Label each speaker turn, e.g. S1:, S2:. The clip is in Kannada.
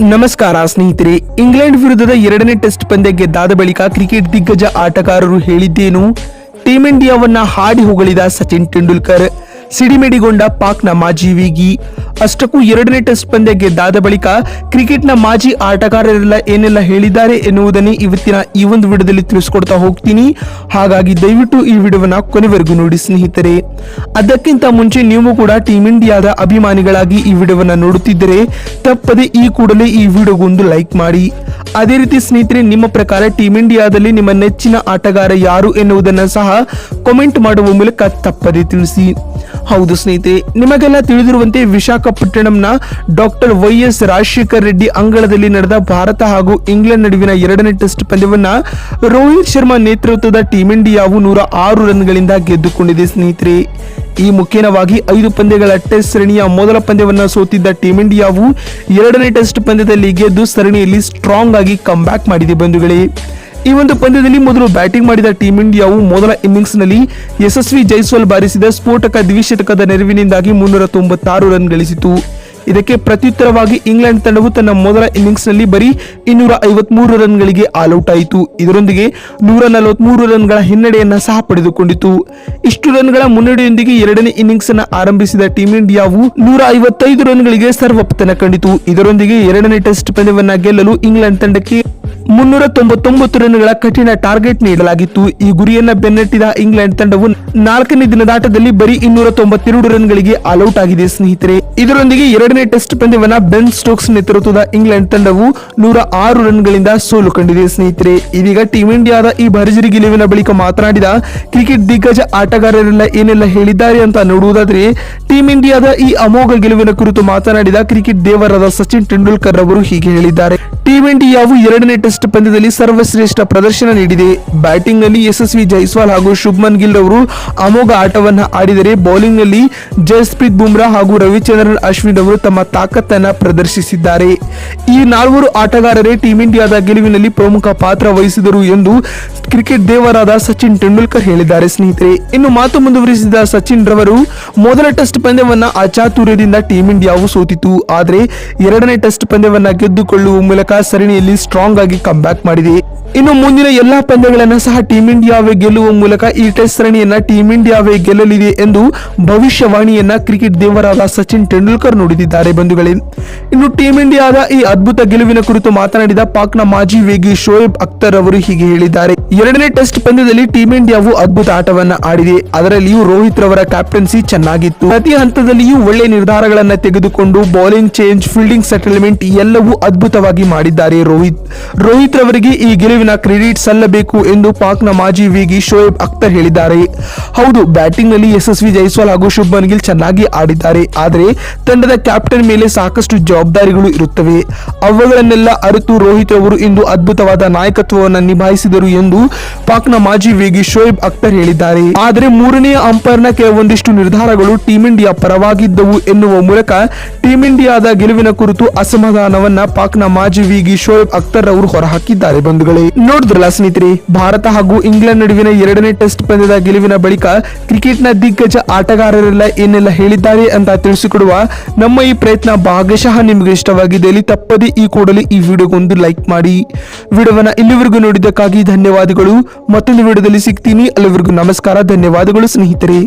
S1: ನಮಸ್ಕಾರ ಸ್ನೇಹಿತರೆ, ಇಂಗ್ಲೆಂಡ್ ವಿರುದ್ಧದ ಎರಡನೇ ಟೆಸ್ಟ್ ಪಂದ್ಯ ಗೆದ್ದಾದ ಬಳಿಕ ಕ್ರಿಕೆಟ್ ದಿಗ್ಗಜ ಆಟಗಾರರು ಹೇಳಿದ್ದೇನು? ಟೀಂ ಇಂಡಿಯಾವನ್ನ ಹಾಡಿ ಹೊಗಳಿದ ಸಚಿನ್ ತೆಂಡೂಲ್ಕರ್. ಸಿಡಿಮಿಡಿಗೊಂಡ ಪಾಕ್ನ ಮಾಜಿ ವೇಗಿ. ಅಷ್ಟಕ್ಕೂ ಎರಡನೇ ಟೆಸ್ಟ್ ಪಂದ್ಯ ಗೆದ್ದಾದ ಬಳಿಕ ಕ್ರಿಕೆಟ್ನ ಮಾಜಿ ಆಟಗಾರರೆಲ್ಲ ಏನೆಲ್ಲ ಹೇಳಿದ್ದಾರೆ ಎನ್ನುವುದನ್ನೇ ಇವತ್ತಿನ ಈ ಒಂದು ವಿಡಿಯೋದಲ್ಲಿ ತಿಳಿಸ್ಕೊಡ್ತಾ ಹೋಗ್ತೀನಿ. ಹಾಗಾಗಿ ದಯವಿಟ್ಟು ಈ ವಿಡಿಯೋವನ್ನ ಕೊನೆವರೆಗೂ ನೋಡಿ ಸ್ನೇಹಿತರೆ. ಅದಕ್ಕಿಂತ ಮುಂಚೆ ನೀವು ಕೂಡ ಟೀಮ್ ಇಂಡಿಯಾದ ಅಭಿಮಾನಿಗಳಾಗಿ ಈ ವಿಡಿಯೋವನ್ನ ನೋಡುತ್ತಿದ್ದರೆ ತಪ್ಪದೆ ಈ ಕೂಡಲೇ ಈ ವಿಡಿಯೋಗೊಂದು ಲೈಕ್ ಮಾಡಿ. ಅದೇ ರೀತಿ ಸ್ನೇಹಿತರೆ, ನಿಮ್ಮ ಪ್ರಕಾರ ಟೀಮ್ ಇಂಡಿಯಾದಲ್ಲಿ ನಿಮ್ಮ ನೆಚ್ಚಿನ ಆಟಗಾರ ಯಾರು ಎನ್ನುವುದನ್ನು ಸಹ ಕಾಮೆಂಟ್ ಮಾಡುವ ಮೂಲಕ ತಪ್ಪದೆ ತಿಳಿಸಿ. ಹೌದು ಸ್ನೇಹಿತರೆ, ನಿಮಗೆಲ್ಲ ತಿಳಿದಿರುವಂತೆ ವಿಶಾಖಪಟ್ಟಣಂನ doctor Y S Rajasekhar Reddy ಅಂಗಳದಲ್ಲಿ ನಡೆದ ಭಾರತ ಹಾಗೂ ಇಂಗ್ಲೆಂಡ್ ನಡುವಿನ ಎರಡನೇ ಟೆಸ್ಟ್ ಪಂದ್ಯವನ್ನ ರೋಹಿತ್ ಶರ್ಮಾ ನೇತೃತ್ವದ ಟೀಂ ಇಂಡಿಯಾವು ನೂರ ಆರು ರನ್ಗಳಿಂದ ಗೆದ್ದುಕೊಂಡಿದೆ ಸ್ನೇಹಿತರೆ. ಈ ಮುಖೇನವಾಗಿ ಐದು ಪಂದ್ಯಗಳ ಟೆಸ್ಟ್ ಸರಣಿಯ ಮೊದಲ ಪಂದ್ಯವನ್ನು ಸೋತಿದ್ದ ಟೀಂ ಇಂಡಿಯಾವು ಎರಡನೇ ಟೆಸ್ಟ್ ಪಂದ್ಯದಲ್ಲಿ ಗೆದ್ದು ಸರಣಿಯಲ್ಲಿ ಸ್ಟ್ರಾಂಗ್ ಆಗಿ ಬ್ಯಾಕ್ ಮಾಡಿದೆ ಬಂಧುಗಳೇ. ಈ ಒಂದು ಪಂದ್ಯದಲ್ಲಿ ಮೊದಲು ಬ್ಯಾಟಿಂಗ್ ಮಾಡಿದ ಟೀಂ ಇಂಡಿಯಾವು ಮೊದಲ ಇನ್ನಿಂಗ್ಸ್ನಲ್ಲಿ ಯಶಸ್ವಿ ಜೈಸ್ವಾಲ್ ಬಾರಿಸಿದ ಸ್ಫೋಟಕ ದ್ವಿಶತಕದ ನೆರವಿನಿಂದಾಗಿ ಮುನ್ನೂರ ತೊಂಬತ್ತಾರು ರನ್ ಗಳಿಸಿತು. ಇದಕ್ಕೆ ಪ್ರತ್ಯುತ್ತರವಾಗಿ ಇಂಗ್ಲೆಂಡ್ ತಂಡವು ತನ್ನ ಮೊದಲ ಇನ್ನಿಂಗ್ಸ್ನಲ್ಲಿ ಬರೀ ಇನ್ನೂರ ಐವತ್ಮೂರು ರನ್ಗಳಿಗೆ ಆಲ್ಔಟ್ ಆಯಿತು. ಇದರೊಂದಿಗೆ ನೂರ ನಲವತ್ಮೂರು ರನ್ಗಳ ಹಿನ್ನಡೆಯನ್ನ ಸಹ ಪಡೆದುಕೊಂಡಿತು. ಇಷ್ಟು ರನ್ಗಳ ಮುನ್ನಡೆಯೊಂದಿಗೆ ಎರಡನೇ ಇನ್ನಿಂಗ್ಸ್ ಅನ್ನು ಆರಂಭಿಸಿದ ಟೀಂ ಇಂಡಿಯಾವು ನೂರ ಐವತ್ತೈದು ರನ್ಗಳಿಗೆ ಸರ್ವಪತನ ಕಂಡಿತು. ಇದರೊಂದಿಗೆ ಎರಡನೇ ಟೆಸ್ಟ್ ಪಂದ್ಯವನ್ನ ಗೆಲ್ಲಲು ಇಂಗ್ಲೆಂಡ್ ತಂಡಕ್ಕೆ ಮುನ್ನೂರ ತೊಂಬತ್ತೊಂಬತ್ತು ರನ್ಗಳ ಕಠಿಣ ಟಾರ್ಗೆಟ್ ನೀಡಲಾಗಿತ್ತು. ಈ ಗುರಿಯನ್ನ ಬೆನ್ನಟ್ಟಿದ ಇಂಗ್ಲೆಂಡ್ ತಂಡವು ನಾಲ್ಕನೇ ದಿನದಾಟದಲ್ಲಿ ಬರೀ ಇನ್ನೂರ ತೊಂಬತ್ತೆರಡು ರನ್ಗಳಿಗೆ ಆಲ್ಔಟ್ ಆಗಿದೆ. ಸ್ನೇಹಿತರೆ, ಇದರೊಂದಿಗೆ ಎರಡನೇ ಟೆಸ್ಟ್ ಪಂದ್ಯವನ್ನ ಬೆನ್ ಸ್ಟೋಕ್ಸ್ ನೇತೃತ್ವದ ಇಂಗ್ಲೆಂಡ್ ತಂಡವು ನೂರ ಆರು ರನ್ಗಳಿಂದ ಸೋಲು ಕಂಡಿದೆ. ಸ್ನೇಹಿತರೆ, ಇದೀಗ ಟೀಂ ಇಂಡಿಯಾದ ಈ ಭರ್ಜರಿ ಗೆಲುವಿನ ಬಳಿಕ ಮಾತನಾಡಿದ ಕ್ರಿಕೆಟ್ ದಿಗ್ಗಜ ಆಟಗಾರರೆಲ್ಲ ಏನೆಲ್ಲ ಹೇಳಿದ್ದಾರೆ ಅಂತ ನೋಡುವುದಾದ್ರೆ, ಟೀಂ ಇಂಡಿಯಾದ ಈ ಅಮೋಘ ಗೆಲುವಿನ ಕುರಿತು ಮಾತನಾಡಿದ ಕ್ರಿಕೆಟ್ ದೇವರಾದ ಸಚಿನ್ ತೆಂಡೂಲ್ಕರ್ ಅವರು ಹೀಗೆ ಹೇಳಿದ್ದಾರೆ. ಟೀಂ ಇಂಡಿಯಾವು ಎರಡನೇ ಟೆಸ್ಟ್ ಪಂದ್ಯದಲ್ಲಿ ಸರ್ವಶ್ರೇಷ್ಠ ಪ್ರದರ್ಶನ ನೀಡಿದೆ. ಬ್ಯಾಟಿಂಗ್ನಲ್ಲಿ ಯಶಸ್ವಿ ಜೈಸ್ವಾಲ್ ಹಾಗೂ ಶುಭ್ಮನ್ ಗಿಲ್ ಅವರು ಅಮೋಘ ಆಟವನ್ನು ಆಡಿದರೆ ಬೌಲಿಂಗ್ನಲ್ಲಿ ಜಸ್ಪ್ರೀತ್ ಬುಮ್ರಾ ಹಾಗೂ ರವಿಚಂದ್ರನ್ ಅಶ್ವಿನ್ ಅವರು ತಮ್ಮ ತಾಕತ್ತನ್ನು ಪ್ರದರ್ಶಿಸಿದ್ದಾರೆ. ಈ ನಾಲ್ವರು ಆಟಗಾರರೇ ಟೀಂ ಇಂಡಿಯಾದ ಗೆಲುವಿನಲ್ಲಿ ಪ್ರಮುಖ ಪಾತ್ರ ವಹಿಸಿದರು ಎಂದು ಕ್ರಿಕೆಟ್ ದೇವರಾದ ಸಚಿನ್ ತೆಂಡೂಲ್ಕರ್ ಹೇಳಿದ್ದಾರೆ ಸ್ನೇಹಿತರೆ. ಇನ್ನು ಮಾತು ಮುಂದುವರಿಸಿದ ಸಚಿನ್ ರವರು, ಮೊದಲ ಟೆಸ್ಟ್ ಪಂದ್ಯವನ್ನು ಅಚಾತುರ್ಯದಿಂದ ಟೀಂ ಇಂಡಿಯಾವು ಸೋತಿತು. ಆದರೆ ಎರಡನೇ ಟೆಸ್ಟ್ ಪಂದ್ಯವನ್ನು ಗೆದ್ದುಕೊಳ್ಳುವ ಮೂಲಕ ಸರಣಿಯಲ್ಲಿ ಸ್ಟ್ರಾಂಗ್ ಆಗಿ ಬ್ಯಾಕ್ ಮಾಡಿದೆ. ಇನ್ನು ಮುಂದಿನ ಎಲ್ಲಾ ಪಂದ್ಯಗಳನ್ನು ಸಹ ಟೀಂ ಇಂಡಿಯಾವೇ ಗೆಲ್ಲುವ ಮೂಲಕ ಈ ಟೆಸ್ಟ್ ಸರಣಿಯನ್ನ ಟೀಂ ಇಂಡಿಯಾವೇ ಗೆಲ್ಲಲಿದೆ ಎಂದು ಭವಿಷ್ಯವಾಣಿಯನ್ನ ಕ್ರಿಕೆಟ್ ದೇವರಾದ ಸಚಿನ್ ತೆಂಡೂಲ್ಕರ್ ನುಡಿದಿದ್ದಾರೆ ಬಂಧುಗಳೇ. ಇನ್ನು ಟೀಂ ಇಂಡಿಯಾದ ಈ ಅದ್ಭುತ ಗೆಲುವಿನ ಕುರಿತು ಮಾತನಾಡಿದ ಪಾಕ್ನ ಮಾಜಿ ವೇಗಿ ಶೋಯಬ್ ಅಖ್ತರ್ ಅವರು ಹೀಗೆ ಹೇಳಿದ್ದಾರೆ. ಎರಡನೇ ಟೆಸ್ಟ್ ಪಂದ್ಯದಲ್ಲಿ ಟೀಂ ಇಂಡಿಯಾವು ಅದ್ಭುತ ಆಟವನ್ನ ಆಡಿದೆ. ಅದರಲ್ಲಿಯೂ ರೋಹಿತ್ ರವರ ಕ್ಯಾಪ್ಟನ್ಸಿ ಚೆನ್ನಾಗಿತ್ತು. ಪ್ರತಿ ಹಂತದಲ್ಲಿಯೂ ಒಳ್ಳೆ ನಿರ್ಧಾರಗಳನ್ನ ತೆಗೆದುಕೊಂಡು ಬೌಲಿಂಗ್ ಚೇಂಜ್ ಫೀಲ್ಡಿಂಗ್ ಸೆಟಲ್ಮೆಂಟ್ ಎಲ್ಲವೂ ಅದ್ಭುತವಾಗಿ ಮಾಡಿದ್ದಾರೆ. ರೋಹಿತ್ ರೋಹಿತ್ ರವರಿಗೆ ಈ ಗೆಲುವಿನ ಕ್ರೆಡಿಟ್ ಸಲ್ಲಬೇಕು ಎಂದು ಪಾಕ್ನ ಮಾಜಿ ವೇಗಿ ಶೋಯಬ್ ಅಖ್ತರ್ ಹೇಳಿದ್ದಾರೆ. ಹೌದು ಬ್ಯಾಟಿಂಗ್ನಲ್ಲಿ ಯಶಸ್ವಿ ಜೈಸ್ವಾಲ್ ಹಾಗೂ ಶುಭ್ಮನ್ ಗಿಲ್ ಚೆನ್ನಾಗಿ ಆಡಿದ್ದಾರೆ. ಆದರೆ, ತಂಡದ ಕ್ಯಾಪ್ಟನ್ ಮೇಲೆ ಸಾಕಷ್ಟು ಜವಾಬ್ದಾರಿಗಳು ಇರುತ್ತವೆ. ಅವುಗಳನ್ನೆಲ್ಲ ಅರಿತು ರೋಹಿತ್ ಅವರು ಇಂದು ಅದ್ಭುತವಾದ ನಾಯಕತ್ವವನ್ನು ನಿಭಾಯಿಸಿದರು ಎಂದು ಪಾಕ್ನ ಮಾಜಿ ವೇಗಿ ಶೋಯಬ್ ಅಖ್ತರ್ ಹೇಳಿದ್ದಾರೆ. ಆದರೆ ಮೂರನೇ ಅಂಪೈರ್ನ ಕೆಲವೊಂದಿಷ್ಟು ನಿರ್ಧಾರಗಳು ಟೀಂ ಇಂಡಿಯಾ ಪರವಾಗಿದ್ದವು ಎನ್ನುವ ಮೂಲಕ ಟೀಂ ಇಂಡಿಯಾದ ಗೆಲುವಿನ ಕುರಿತು ಅಸಮಾಧಾನವನ್ನ ಪಾಕ್ನ ಮಾಜಿ ವೇಗಿ ಶೋಯಬ್ ಅಖ್ತರ್ ಅವರು ಹೊರಹಾಕಿದ್ದಾರೆ ಬಂಧುಗಳೇ. ನೋಡಿದ್ರಲ್ಲ ಸ್ನೇಹಿತರೆ, ಭಾರತ ಹಾಗೂ ಇಂಗ್ಲೆಂಡ್ ನಡುವಿನ ಎರಡನೇ ಟೆಸ್ಟ್ ಪಂದ್ಯದ ಗೆಲುವಿನ ಬಳಿಕ ಕ್ರಿಕೆಟ್ನ ದಿಗ್ಗಜ ಆಟಗಾರರೆಲ್ಲ ಏನೆಲ್ಲ ಹೇಳಿದ್ದಾರೆ ಅಂತ ತಿಳಿಸಿಕೊಡುವ ನಮ್ಮ ಈ ಪ್ರಯತ್ನ ಭಾಗಶಃ ನಿಮಗೆ ಇಷ್ಟವಾಗಿದ್ದಲ್ಲಿ ತಪ್ಪದೇ ಈ ಕೂಡಲೇ ಈ ವಿಡಿಯೋಗೊಂದು ಲೈಕ್ ಮಾಡಿ. ವಿಡಿಯೋವನ್ನ ಇಲ್ಲಿವರೆಗೂ ನೋಡಿದ್ದಕ್ಕಾಗಿ ಧನ್ಯವಾದಗಳು. ಮತ್ತೊಂದು ವಿಡಿಯೋದಲ್ಲಿ ಸಿಗ್ತೀನಿ. ಅಲ್ಲಿವರೆಗೂ ನಮಸ್ಕಾರ. ಧನ್ಯವಾದಗಳು ಸ್ನೇಹಿತರೆ.